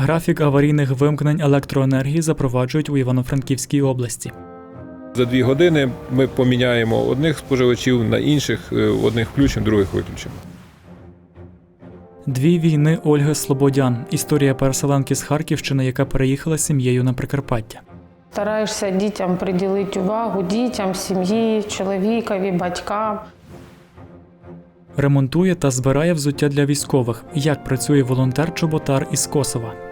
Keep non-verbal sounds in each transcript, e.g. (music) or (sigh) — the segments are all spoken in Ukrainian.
Графік аварійних вимкнень електроенергії запроваджують у Івано-Франківській області. За дві години ми поміняємо одних споживачів на інших, е, одних включимо, других виключимо. Дві війни Ольги Слободян. Історія переселенки з Харківщини, яка переїхала з сім'єю на Прикарпаття. Стараєшся дітям приділити увагу, дітям, сім'ї, чоловікові, батькам. Ремонтує та збирає взуття для військових. Як працює волонтер-чоботар із Косова.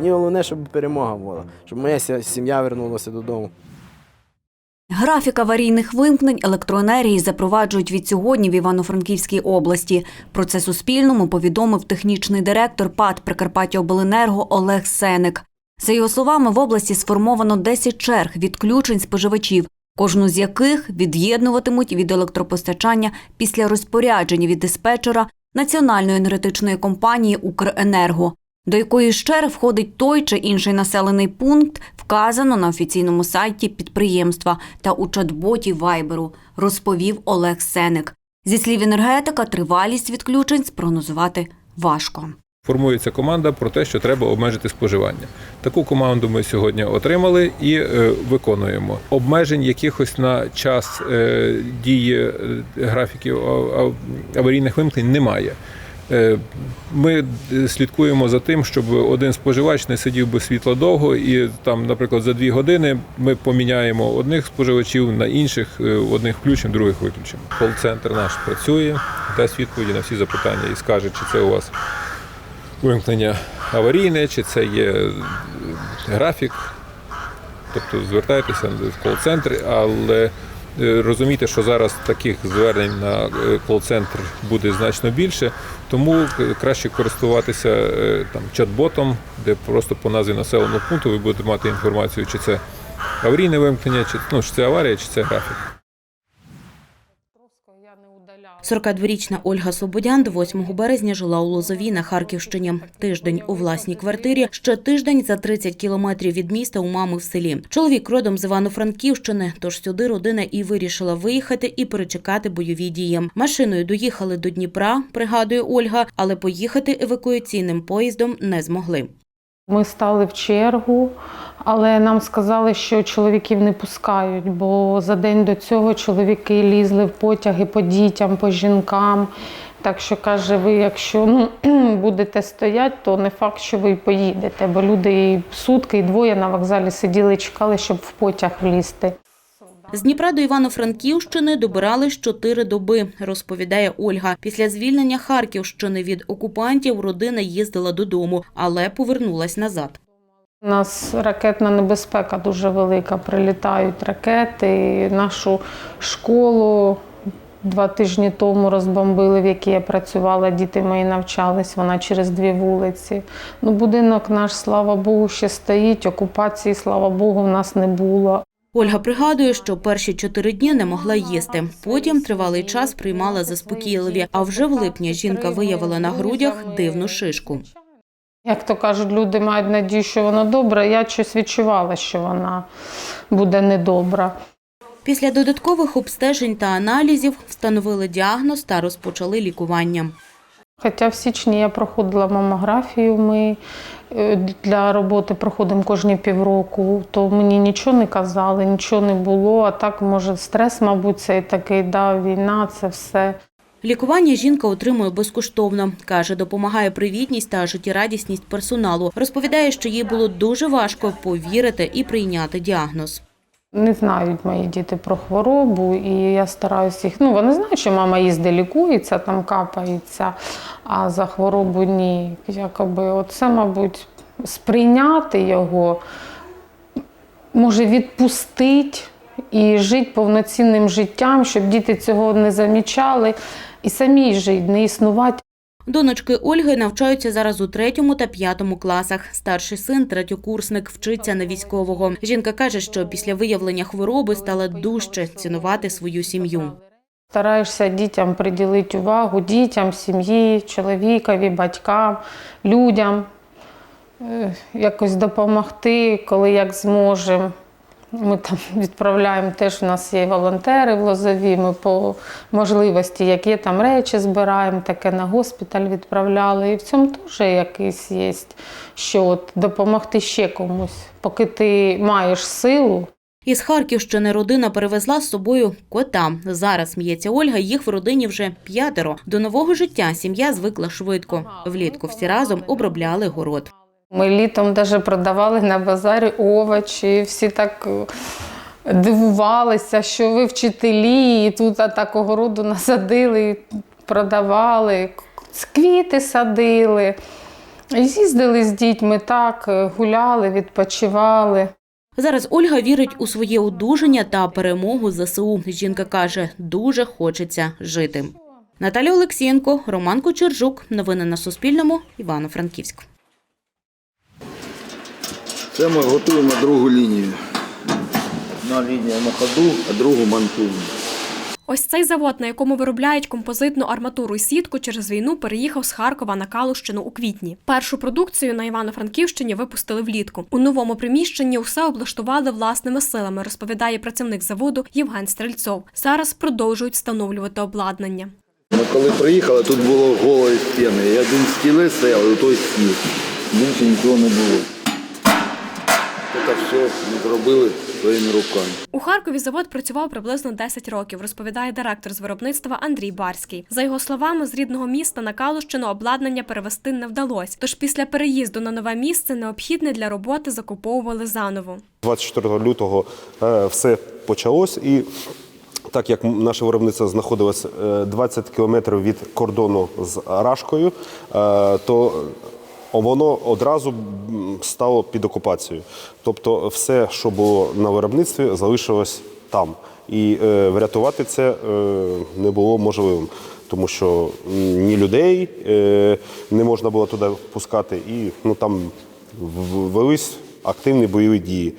Мені головне, щоб перемога була, щоб моя сім'я вернулася додому. Графік аварійних вимкнень електроенергії запроваджують від сьогодні в Івано-Франківській області. Про це Суспільному повідомив технічний директор ПАД Прикарпаттяобленерго Олег Сеник. За його словами, в області сформовано 10 черг відключень споживачів, кожну з яких від'єднуватимуть від електропостачання після розпорядження від диспетчера Національної енергетичної компанії Укренерго. До якої черг входить той чи інший населений пункт, вказано на офіційному сайті підприємства та у чат-боті Вайберу, розповів Олег Сеник. Зі слів енергетика, тривалість відключень спрогнозувати важко. Формується команда про те, що треба обмежити споживання. Таку команду ми сьогодні отримали і е, виконуємо. Обмежень якихось на час е, дії е, графіків аварійних вимкнень немає. Е, Ми е, слідкуємо за тим, щоб один споживач не сидів без світла довго, і там, наприклад, за дві години ми поміняємо одних споживачів на інших, е, одних включимо, других виключимо. Кол-центр наш працює, дасть відповіді на всі запитання і скаже, чи це у вас вимкнення аварійне, чи це є графік. Тобто звертайтеся в кол-центр, але розумійте, що зараз таких звернень на кол-центр буде значно більше, тому е, краще користуватися е, там чат-ботом, де просто по назві населеного пункту ви будете мати інформацію, чи це аварійне вимкнення, чи, ну, чи це аварія, чи це графік. 42-річна Ольга Слободян до 8 березня жила у Лозовій на Харківщині. Тиждень у власній квартирі, ще тиждень за 30 кілометрів від міста у мами в селі. Чоловік родом з Івано-Франківщини, тож сюди родина і вирішила виїхати і перечекати бойові дії. Машиною доїхали до Дніпра, пригадує Ольга, але поїхати евакуаційним поїздом не змогли. Ми стали в чергу, але нам сказали, що чоловіків не пускають, бо за день до цього чоловіки лізли в потяги по дітям, по жінкам. Так що каже, ви якщо ну, (clears throat) будете стояти, то не факт, що ви поїдете, бо люди сутки, і двоє на вокзалі сиділи чекали, щоб в потяг влізти. З Дніпра до Івано-Франківщини добирались чотири доби, розповідає Ольга. Після звільнення Харківщини від окупантів родина їздила додому, але повернулась назад. У нас ракетна небезпека дуже велика. Прилітають ракети. Нашу школу два тижні тому розбомбили, в якій я працювала. Діти мої навчались. Вона через дві вулиці. Ну, будинок наш, слава Богу, ще стоїть. Окупації, слава Богу, в нас не було. Ольга пригадує, що перші чотири дні не могла їсти. Потім тривалий час приймала заспокійливі. А вже в липні жінка виявила на грудях дивну шишку. Як то кажуть, люди мають надію, що воно добре. Я щось відчувала, що вона буде недобра. Після додаткових обстежень та аналізів встановили діагноз та розпочали лікування. Хоча в січні я проходила мамографію, ми е, для роботи проходимо кожні півроку, то мені нічого не казали, нічого не було. А так, може, стрес, мабуть, цей такий, да, війна, це все. Лікування жінка отримує безкоштовно. Каже, допомагає привітність та життєрадісність персоналу. Розповідає, що їй було дуже важко повірити і прийняти діагноз. Не знають мої діти про хворобу, і я стараюся їх. Ну, вони знають, що мама їздить, лікується, там капається, а за хворобу ні. Якоби оце, мабуть, сприйняти його, може відпустити і жити повноцінним життям, щоб діти цього не замічали, і самі жити, не існувати. Донечки Ольги навчаються зараз у третьому та п'ятому класах. Старший син, третьокурсник, вчиться на військового. Жінка каже, що після виявлення хвороби стала дужче цінувати свою сім'ю. Стараєшся дітям приділити увагу, дітям, сім'ї, чоловікові, батькам, людям, е, якось допомогти, коли як зможемо. Ми там (laughs) відправляємо теж. У нас є волонтери в Лозові. Ми по можливості, які там речі збираємо, таке на госпіталь відправляли. І в цьому теж якийсь є, що от допомогти ще комусь, поки ти маєш силу. Із Харківщини родина перевезла з собою кота. Зараз сміється Ольга. Їх в родині вже п'ятеро. До нового життя сім'я звикла швидко. Влітку всі разом обробляли город. Ми літом навіть продавали на базарі овочі, всі так е, дивувалися, що ви вчителі, і тут так огороду (laughs) насадили, продавали, квіти садили. І Їздили з дітьми так, е, гуляли, відпочивали. Зараз Ольга вірить у своє одужання та перемогу ЗСУ. Жінка каже, дуже хочеться жити. Наталя Олексієнко, Роман Кочержук. Новини на Суспільному. Івано-Франківськ. Це ми готуємо другу лінію. Одна лінія на ходу, а другу монтуємо. Ось цей завод, на якому виробляють композитну арматуру і сітку, через війну переїхав з Харкова на Калущину у квітні. Першу продукцію на Івано-Франківщині випустили влітку. У новому приміщенні усе облаштували власними силами, розповідає працівник заводу Євген Стрельцов. Зараз продовжують встановлювати обладнання. Ми коли приїхали, тут було голої стіни. І один стіли стояв, і той стіл. Більше нічого не було. Це все ми зробили своїми руками. У Харкові завод працював приблизно 10 років, розповідає директор з виробництва Андрій Барський. За його словами, з рідного міста на Калущину обладнання перевести не вдалося. Тож після переїзду на нове місце необхідне для роботи закуповували заново. 24 лютого е, все почалось і. Так як наше виробництво знаходилось е, 20 кілометрів від кордону з Рашкою, е, то воно одразу стало під окупацією. Тобто все, що було на виробництві, залишилось там. І е, врятувати це е, не було можливим, тому що ні людей е, не можна було туди пускати, і ну, там велись активні бойові дії.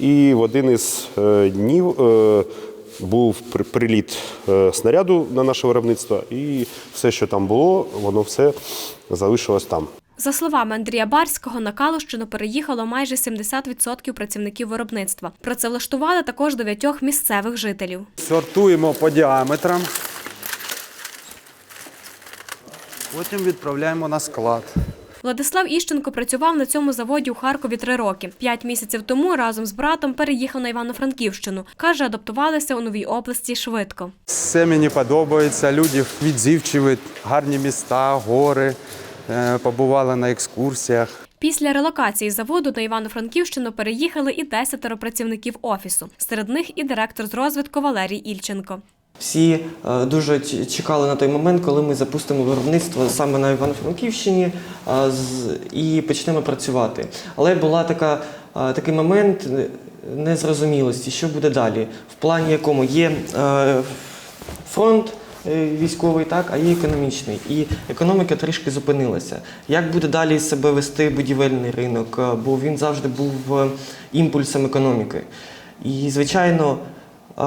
І в один із е, днів е, був при- приліт е, снаряду на наше виробництво, і все, що там було, воно все залишилось там. За словами Андрія Барського, на Калущину переїхало майже 70% працівників виробництва. Працевлаштували також дев'ятьох місцевих жителів. Сортуємо по діаметрам. Потім відправляємо на склад. Владислав Іщенко працював на цьому заводі у Харкові три роки. П'ять місяців тому разом з братом переїхав на Івано-Франківщину. Каже, адаптувалися у новій області швидко. Все мені подобається. Люди відзивчиві, гарні міста, гори. Е, Побували на екскурсіях. Після релокації заводу на Івано-Франківщину переїхали і десятеро працівників офісу. Серед них і директор з розвитку Валерій Ільченко. Всі е, дуже чекали на той момент, коли ми запустимо виробництво саме на Івано-Франківщині е, і почнемо працювати. Але була така, такий момент незрозумілості, що буде далі. В плані якому є фронт військовий, так, а є економічний. І економіка трішки зупинилася. Як буде далі себе вести будівельний ринок? Е, Бо він завжди був е, імпульсом економіки. І, звичайно, е,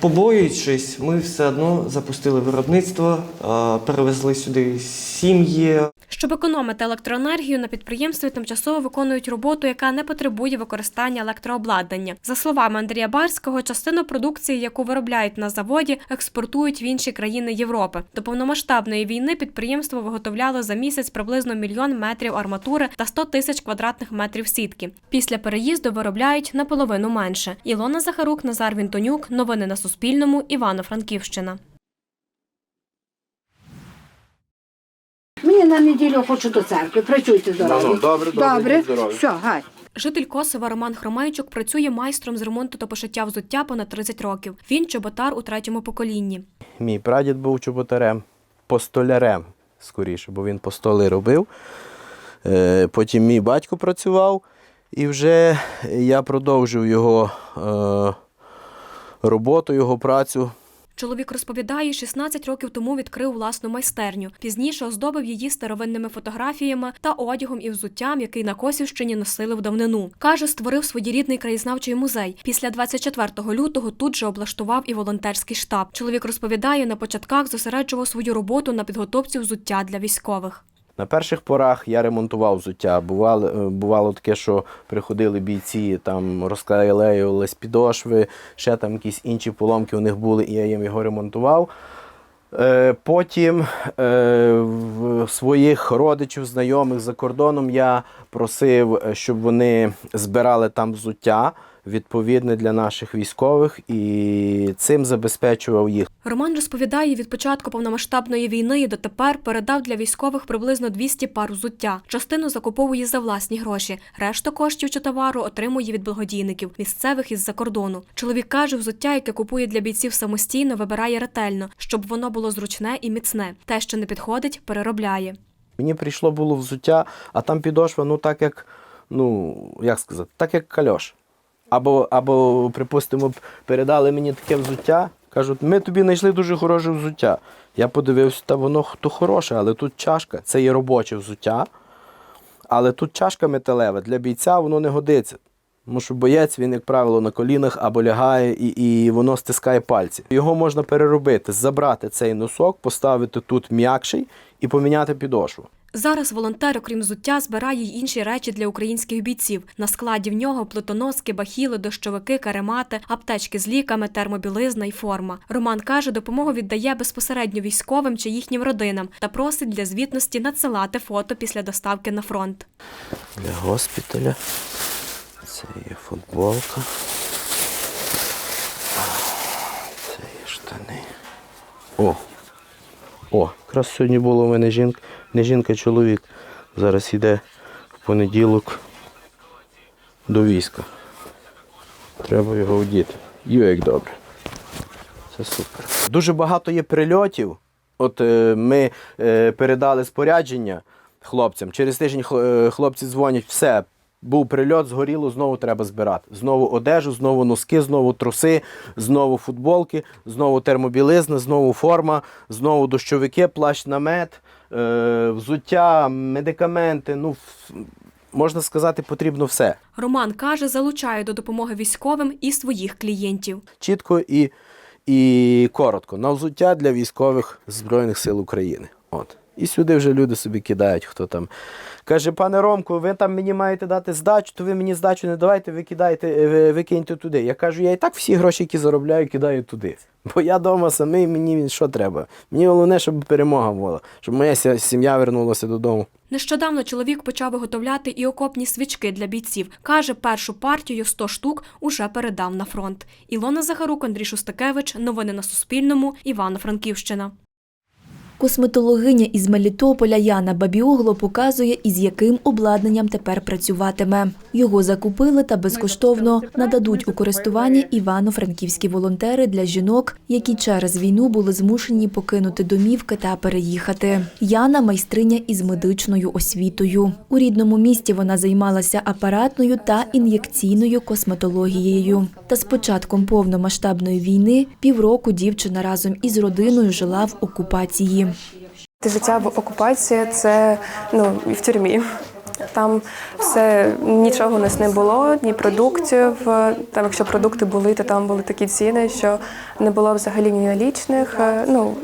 Побоюючись, ми все одно запустили виробництво, е, перевезли сюди сім'ї. Щоб економити електроенергію, на підприємстві тимчасово виконують роботу, яка не потребує використання електрообладнання. За словами Андрія Барського, частину продукції, яку виробляють на заводі, експортують в інші країни Європи. До повномасштабної війни підприємство виготовляло за місяць приблизно мільйон метрів арматури та 100 тисяч квадратних метрів сітки. Після переїзду виробляють наполовину менше. Ілона Захарук, Назар Вінтонюк. Новини на Суспільному. Івано-Франківщина. Мені на неділю хочу до церкви. Працюйте здорові. Ну, добре, добре, добре. здорові. Все, гай. Житель Косова Роман Хромайчук працює майстром з ремонту та пошиття взуття понад 30 років. Він чоботар у третьому поколінні. Мій прадід був чоботарем, постолярем, скоріше, бо він постоли робив. Е, Потім мій батько працював, і вже я продовжив його е, роботу, його працю. Чоловік розповідає, 16 років тому відкрив власну майстерню. Пізніше оздобив її старовинними фотографіями та одягом і взуттям, який на Косівщині носили в давнину. Каже, створив своєрідний краєзнавчий музей. Після 24 лютого тут же облаштував і волонтерський штаб. Чоловік розповідає, на початках зосереджував свою роботу на підготовці взуття для військових. На перших порах я ремонтував взуття. Бувало, е, бувало таке, що приходили бійці, там розклеювались підошви, ще там якісь інші поломки у них були, і я їм його ремонтував. Е, Потім е, своїх родичів, знайомих за кордоном я просив, щоб вони збирали там взуття відповідне для наших військових і цим забезпечував їх. Роман розповідає, від початку повномасштабної війни і дотепер передав для військових приблизно 200 пар взуття. Частину закуповує за власні гроші. Решту коштів чи товару отримує від благодійників, місцевих із-за кордону. Чоловік каже, взуття, яке купує для бійців самостійно, вибирає ретельно, щоб воно було зручне і міцне. Те, що не підходить, переробляє. Мені прийшло було взуття, а там підошва, ну так як, ну, як сказати, так як кальош. Або, або, припустимо, передали мені таке взуття, кажуть, ми тобі знайшли дуже хороше взуття. Я подивився, та воно то хороше, але тут чашка, це є робоче взуття, але тут чашка металева. Для бійця воно не годиться. Тому що боєць, він, як правило, на колінах або лягає і, і воно стискає пальці. Його можна переробити, забрати цей носок, поставити тут м'якший і поміняти підошву. Зараз волонтер, окрім взуття, збирає й інші речі для українських бійців. На складі в нього плитоноски, бахіли, дощовики, каремати, аптечки з ліками, термобілизна й форма. Роман каже, допомогу віддає безпосередньо військовим чи їхнім родинам та просить для звітності надсилати фото після доставки на фронт. Для госпіталя. Це є футболка. Це є штани. О! О, якраз сьогодні було у мене жінка, не жінка, чоловік. Зараз йде в понеділок до війська. Треба його одіти. Йо, як добре. Це супер. Дуже багато є прильотів. От е, ми е, передали спорядження хлопцям. Через тиждень е, хлопці дзвонять, все, був прильот, згоріло, знову треба збирати. Знову одежу, знову носки, знову труси, знову футболки, знову термобілизна, знову форма, знову дощовики, плащ намет, е, взуття, медикаменти. Ну, можна сказати, потрібно все. Роман каже, залучає до допомоги військовим і своїх клієнтів. чітко і, і коротко. На взуття для військових Збройних сил України. От. І сюди вже люди собі кидають, хто там. Каже, пане Ромку, ви там мені маєте дати здачу, то ви мені здачу не давайте, ви кидайте, е, ви, ви киньте туди. Я кажу, я і так всі гроші, які заробляю, кидаю туди. (laughs) Бо я вдома самий, мені що треба. Мені головне, щоб перемога була, щоб моя сім'я вернулася додому. Нещодавно чоловік почав виготовляти і окопні свічки для бійців. Каже, першу партію 100 штук уже передав на фронт. Ілона Захарук, Андрій Шустакевич. Новини на Суспільному. Івано-Франківщина. Косметологиня із Мелітополя Яна Бабіогло показує, із яким обладнанням тепер працюватиме. Його закупили та безкоштовно нададуть у користування івано-франківські волонтери для жінок, які через війну були змушені покинути домівки та переїхати. Яна майстриня із медичною освітою. У рідному місті вона займалася апаратною та ін'єкційною косметологією. Та з початком повномасштабної війни півроку дівчина разом із родиною жила в окупації. Життя в окупації це ну і в тюрмі. Там все нічого у нас не було, ні продуктів. Там, якщо продукти були, то там були такі ціни, що не було взагалі ні налічних. е, Ну,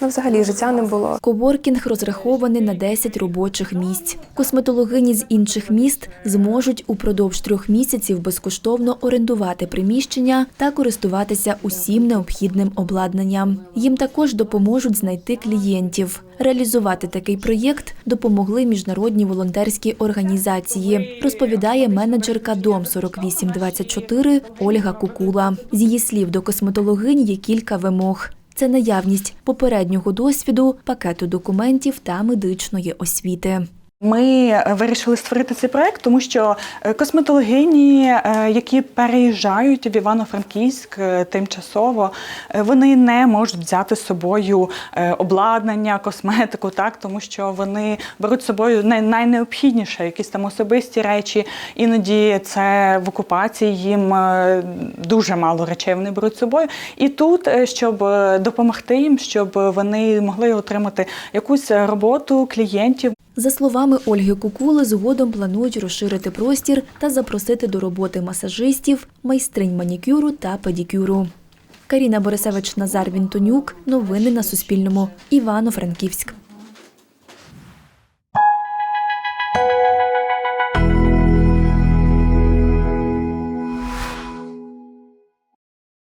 ну взагалі життя не було. Коворкінг розрахований на 10 робочих місць. Косметологині з інших міст зможуть упродовж трьох місяців безкоштовно орендувати приміщення та користуватися усім необхідним обладнанням. Їм також допоможуть знайти клієнтів. Реалізувати такий проєкт допомогли міжнародні волонтерські організації, розповідає менеджерка Дом 4824 Ольга Кукула. З її слів до косметологині є кілька вимог. Це наявність попереднього досвіду, пакету документів та медичної освіти. Ми е, вирішили створити цей проект, тому що е, косметологині, е, які переїжджають в Івано-Франківськ тимчасово, вони не можуть взяти з собою обладнання, косметику, так тому що вони беруть з собою найнеобхідніше, якісь там особисті речі. Іноді це в окупації їм дуже мало речей вони беруть з собою. І тут, щоб допомогти їм, щоб вони могли отримати якусь роботу клієнтів. За словами Ольги Кукули, згодом планують розширити простір та запросити до роботи масажистів, майстринь манікюру та педикюру. Каріна Борисевич, Назар Вінтонюк. Новини на Суспільному. Івано-Франківськ.